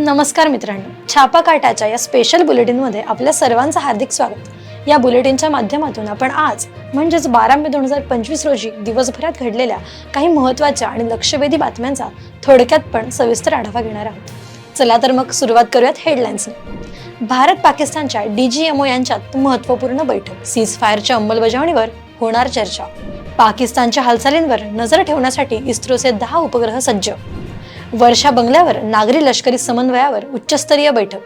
नमस्कार मित्रांनो. छापा काटाच्या या स्पेशल बुलेटिनमध्ये आपल्या सर्वांचं हार्दिक स्वागत. या बुलेटिनच्या माध्यमातून आपण आज म्हणजेच बारा मे दोन हजार पंचवीस रोजी दिवसभरात घडलेल्या काही महत्त्वाच्या आणि लक्षवेधी बातम्यांचा थोडक्यात पण सविस्तर आढावा घेणार आहोत. चला तर मग सुरुवात करूयात हेडलाईन्सने भारत पाकिस्तानच्या डीजीएमओ यांच्यात महत्त्वपूर्ण बैठक. सीज फायरच्या अंमलबजावणीवर होणार चर्चा. पाकिस्तानच्या हालचालींवर नजर ठेवण्यासाठी इस्रोचे दहा उपग्रह सज्ज. वर्षा बंगल्यावर नागरी लष्करी समन्वयावर उच्चस्तरीय बैठक.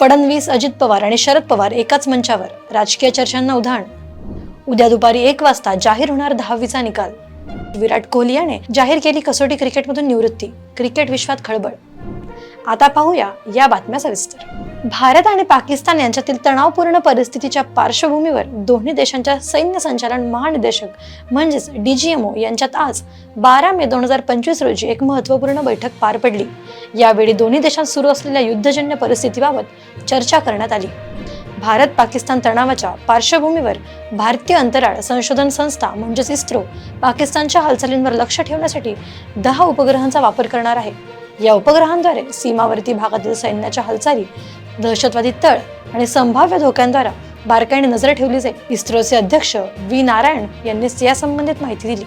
फडणवीस अजित पवार आणि शरद पवार एकाच मंचावर राजकीय चर्चांना उधाण. उद्या दुपारी एक वाजता जाहीर होणार दहावीचा निकाल. विराट कोहली याने जाहीर केली कसोटी क्रिकेटमधून निवृत्ती. क्रिकेट विश्वात खळबळ. आता पाहूया या बातम्या सविस्तर भारत आणि पाकिस्तान यांच्यातील तणावपूर्ण परिस्थितीच्या पार्श्वभूमीवर दोन्ही देशांच्या सैन्य संचालन महानिदेशक म्हणजेच डीजीएमओ यांच्यात आज बारा मे दोन हजार पंचवीस रोजी एक महत्त्वपूर्ण बैठक पार पडली. यावेळी दोन्ही देशांत सुरू असलेल्या युद्धजन्य परिस्थितीबाबत चर्चा करण्यात आली. भारत पाकिस्तान तणावाच्या पार्श्वभूमीवर भारतीय अंतराळ संशोधन संस्था म्हणजेच इस्रो पाकिस्तानच्या हालचालींवर लक्ष ठेवण्यासाठी दहा उपग्रहांचा वापर करणार आहे. या उपग्रहांद्वारे सीमावर्ती भागातील सैन्याच्या हालचाली दहशतवादी तळ आणि संभाव्य धोक्यांद्वारा बारकाईने नजर ठेवली जाईल इस्रोचे अध्यक्ष व्ही नारायण यांनी यासंबंधित माहिती दिली.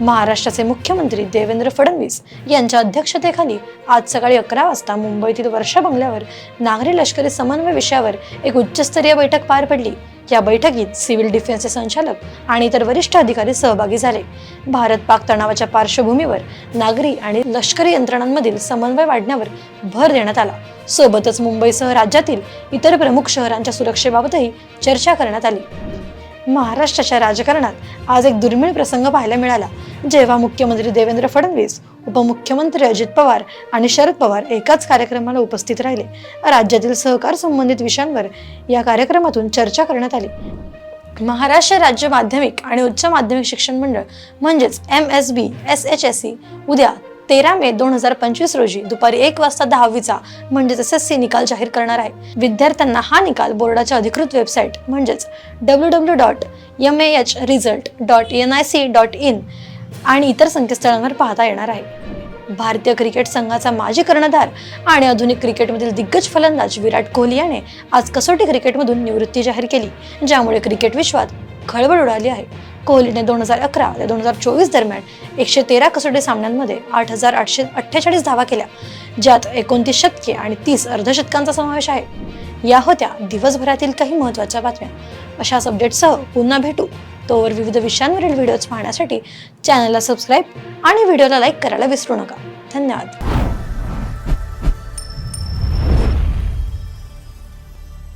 महाराष्ट्राचे मुख्यमंत्री देवेंद्र फडणवीस यांच्या अध्यक्षतेखाली आज सकाळी अकरा वाजता मुंबईतील वर्षा बंगल्यावर नागरी लष्करी समन्वय विषयावर एक उच्चस्तरीय बैठक पार पडली. या बैठकीत सिव्हिल डिफेन्सचे संचालक आणि इतर वरिष्ठ अधिकारी सहभागी झाले. भारत पाक तणावाच्या पार्श्वभूमीवर नागरी आणि लष्करी यंत्रणांमधील समन्वय वाढण्यावर भर देण्यात आला. सोबतच मुंबईसह राज्यातील इतर प्रमुख शहरांच्या सुरक्षेबाबतही चर्चा करण्यात आली. महाराष्ट्राच्या राजकारणात आज एक दुर्मिळ प्रसंग पाहायला मिळाला. जेव्हा मुख्यमंत्री देवेंद्र फडणवीस उपमुख्यमंत्री अजित पवार आणि शरद पवार एकाच कार्यक्रमाला उपस्थित राहिले. राज्यातील सहकार संबंधित विषयांवर या कार्यक्रमातून चर्चा करण्यात आली. महाराष्ट्र राज्य माध्यमिक आणि उच्च माध्यमिक शिक्षण मंडळ म्हणजेच M S B S H S C उद्या तेरा मे दोन हजार पंचवीस रोजी दुपारी एक वाजता दहावीचा म्हणजेच एस एस सी निकाल जाहीर करणार आहे. विद्यार्थ्यांना हा निकाल बोर्डाच्या अधिकृत वेबसाईट म्हणजेच W W dot M A H result dot N I C dot in आणि इतर संकेतस्थळांवर पाहता येणार आहे. भारतीय क्रिकेट संघाचा माजी कर्णधार आणि आधुनिक क्रिकेटमधील दिग्गज फलंदाज विराट कोहली याने आज कसोटी क्रिकेटमधून निवृत्ती जाहीर केली ज्यामुळे क्रिकेट विश्वात खळबळ उडाली आहे. कोहलीने दोन हजार अकरा ते दोन हजार चोवीस दरम्यान एकशे तेरा कसोटी सामन्यांमध्ये आठ हजार आठशे अठ्ठेचाळीस धावा केल्या ज्यात एकोणतीस शतके आणि तीस अर्धशतकांचा समावेश आहे. या होत्या दिवसभरातील काही महत्त्वाच्या बातम्या. अशाच अपडेटसह पुन्हा भेटू. तोवर विविध विषयांवरील व्हिडिओज पाहण्यासाठी चॅनलला सबस्क्राईब आणि व्हिडिओला लाईक करायला विसरू नका. धन्यवाद.